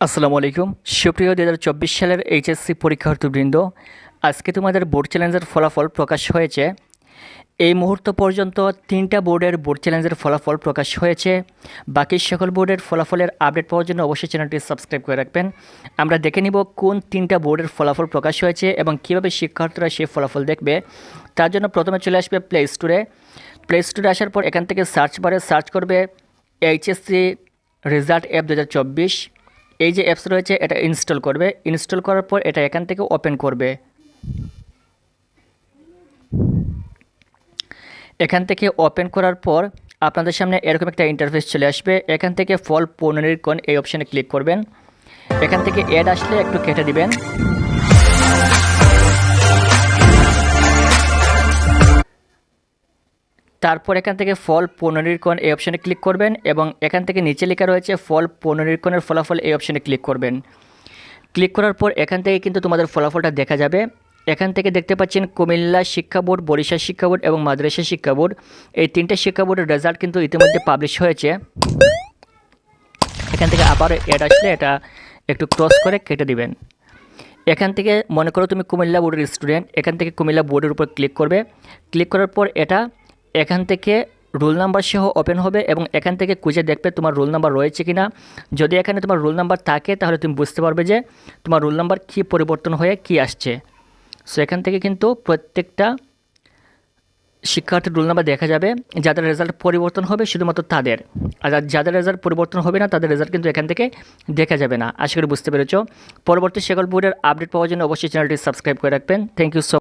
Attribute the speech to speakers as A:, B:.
A: আসসালামু আলাইকুম। সুপ্রিয় দু হাজার চব্বিশ সালের এইচএসসি পরীক্ষার্থীবৃন্দ, আজকে তোমাদের বোর্ড চ্যালেঞ্জের ফলাফল প্রকাশ হয়েছে। এই মুহূর্ত পর্যন্ত তিনটা বোর্ডের বোর্ড চ্যালেঞ্জের ফলাফল প্রকাশ হয়েছে। বাকি সকল বোর্ডের ফলাফলের আপডেট পাওয়ার জন্য অবশ্যই চ্যানেলটি সাবস্ক্রাইব করে রাখবেন। আমরা দেখে নিব কোন তিনটা বোর্ডের ফলাফল প্রকাশ হয়েছে এবং কীভাবে শিক্ষার্থীরা সেই ফলাফল দেখবে। তার জন্য প্রথমে চলে আসবে প্লে স্টোরে প্লে স্টোরে আসার পর এখান থেকে সার্চ বারে সার্চ করবে এইচএসসি রেজাল্ট অ্যাপ দু হাজার চব্বিশ। এই যে অ্যাপস রয়েছে, এটা ইনস্টল করবে। ইনস্টল করার পর এটা এখান থেকে ওপেন করবে। এখান থেকে ওপেন করার পর আপনাদের সামনে এরকম একটা ইন্টারফেস চলে আসবে। এখান থেকে ফল পুনরীক্ষণ এই অপশানে ক্লিক করবেন। এখান থেকে অ্যাড আসলে একটু কেটে দিবেন। তারপর এখান থেকে ফল পুনরীক্ষণ এই অপশানে ক্লিক করবেন এবং এখান থেকে নিচে লেখা রয়েছে ফল পুনরীক্ষণের ফলাফল এই অপশানে ক্লিক করবেন। ক্লিক করার পর এখান থেকে কিন্তু তোমাদের ফলাফলটা দেখা যাবে। এখান থেকে দেখতে পাচ্ছেন কুমিল্লা শিক্ষা বোর্ড, বরিশাল শিক্ষা বোর্ড এবং মাদ্রাসা শিক্ষা বোর্ড। এই তিনটে শিক্ষা বোর্ডের রেজাল্ট কিন্তু ইতিমধ্যে পাবলিশ হয়েছে। এখান থেকে আবার অ্যাড আসলে এটা একটু ক্রস করে কেটে দিবেন। এখান থেকে মনে করো তুমি কুমিল্লা বোর্ডের স্টুডেন্ট এখান থেকে কুমিল্লা বোর্ডের উপর ক্লিক করবে। ক্লিক করার পর এটা এখান থেকে রোল নাম্বার সহ ওপেন হবে এবং এখান থেকে খুঁজে দেখবে তোমার রোল নাম্বার রয়েছে কি না যদি এখানে তোমার রোল নাম্বার থাকে, তাহলে তুমি বুঝতে পারবে যে তোমার রোল নাম্বার কী পরিবর্তন হয়ে কি আসছে। সো এখান থেকে কিন্তু প্রত্যেকটা শিক্ষার্থীর রোল নাম্বার দেখা যাবে, যাদের রেজাল্ট পরিবর্তন হবে শুধুমাত্র তাদের। আর যাদের রেজাল্ট পরিবর্তন হবে না, তাদের রেজাল্ট কিন্তু এখান থেকে দেখা যাবে না। আশা করি বুঝতে পেরেছ। পরবর্তী সেকল বোর্ডের আপডেট পাওয়ার জন্য অবশ্যই চ্যানেলটি সাবস্ক্রাইব করে রাখবেন। Thank you so